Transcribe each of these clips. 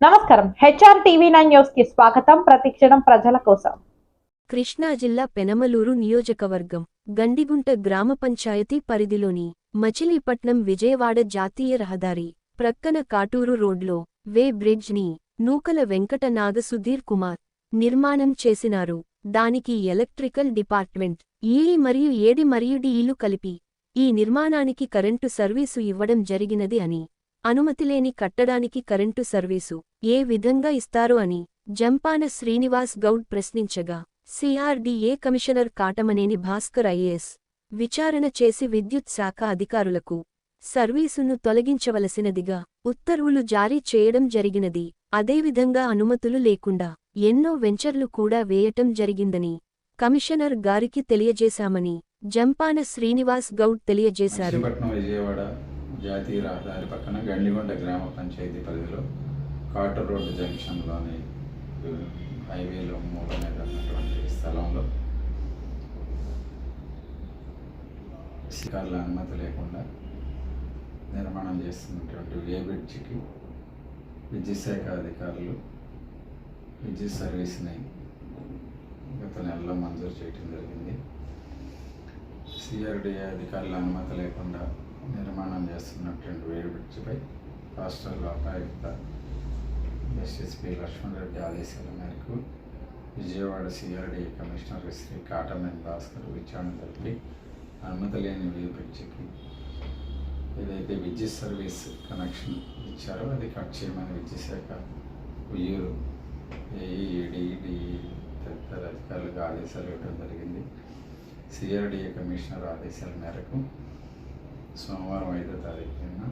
నమస్కారం. HR TV nine న్యూస్కి స్వాగతం. ప్రతిక్షణం ప్రజల కోసం. కృష్ణా జిల్లా పెనమలూరు నియోజకవర్గం గండిగుంట గ్రామ పంచాయతీ పరిధిలోని మచిలీపట్నం విజయవాడ జాతీయ రహదారి ప్రక్కన కాటూరు రోడ్లో వే బ్రిడ్జ్ని నూకల వెంకట నాగ సుధీర్ కుమార్ నిర్మాణం చేసినారు. దానికి ఎలక్ట్రికల్ డిపార్ట్మెంట్ ఈఈ మరియు ఏడి మరియు డిఈలు కలిపి ఈ నిర్మాణానికి కరెంటు సర్వీసు ఇవ్వడం జరిగినది అని అనుమతిలేని కట్టడానికి కరెంటు సర్వీసు ఏ విధంగా ఇస్తారు అని జంపాన శ్రీనివాస్ గౌడ్ ప్రశ్నించగా CRDA commissioner Katamaneni Bhaskar IAS విచారణ చేసి విద్యుత్ శాఖ అధికారులకు సర్వీసును తొలగించవలసినదిగా ఉత్తర్వులు జారీ చేయడం జరిగినది. అదేవిధంగా అనుమతులు లేకుండా ఎన్నో వెంచర్లు కూడా వేయటం జరిగిందని కమిషనర్ గారికి తెలియజేశామని జంపాన శ్రీనివాస్ గౌడ్ తెలియజేశారు. జాతీయ రహదారి పక్కన గండిగొండ గ్రామ పంచాయతీ పరిధిలో కాటర్ రోడ్డు జంక్షన్లోని హైవేలో మూల ఉన్నటువంటి స్థలంలో శిఖర్ల అనుమతి లేకుండా నిర్మాణం చేస్తున్నటువంటి వే బ్రిడ్జికి విద్యుత్ శాఖ అధికారులు విద్యుత్ సర్వీస్ని గత నెలలో మంజూరు చేయడం జరిగింది. సిఆర్డిఏ అధికారుల అనుమతి లేకుండా నిర్మాణం చేస్తున్నటువంటి వేడి బ్రిడ్జిపై రాష్ట్ర లోకాయుక్త ఎస్ఎస్పి లక్ష్మణరెడ్డి ఆదేశాల మేరకు విజయవాడ సిఆర్డిఏ కమిషనర్ శ్రీ కాటమేన్ భాస్కర్ విచారణ జరిపి అనుమతి లేని వే బ్రిడ్జికి ఏదైతే విద్యుత్ సర్వీస్ కనెక్షన్ ఇచ్చారో అది కట్ చేయమని విద్యుత్ శాఖ ఉయ్యూరు ఏఈడిఈడి తదితర అధికారులకు ఆదేశాలు ఇవ్వడం జరిగింది. సిఆర్డిఏ కమిషనర్ ఆదేశాల మేరకు సోమవారం ఐదో తారీఖున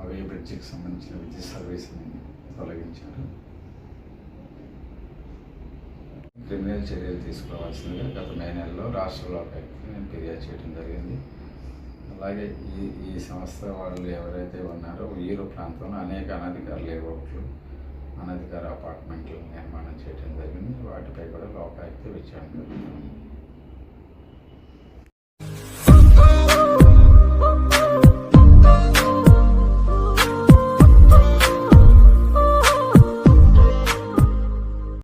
అవే బ్రిడ్జికి సంబంధించిన విద్యుత్ సర్వీస్ని తొలగించారు. క్రిమినల్ చర్యలు తీసుకోవాల్సిందిగా గత మే నెలలో రాష్ట్ర లోకాయుక్తకి నేను ఫిర్యాదు చేయడం జరిగింది. అలాగే ఈ ఈ సంస్థ వాళ్ళు ఎవరైతే ఉన్నారో ఉయ్యూరు ప్రాంతంలో అనేక అనధికార లేఅవుట్లు అనధికార అపార్ట్మెంట్లు నిర్మాణం చేయడం జరిగింది. వాటిపై కూడా లోకాయుక్త విచారణ జరుగుతుంది.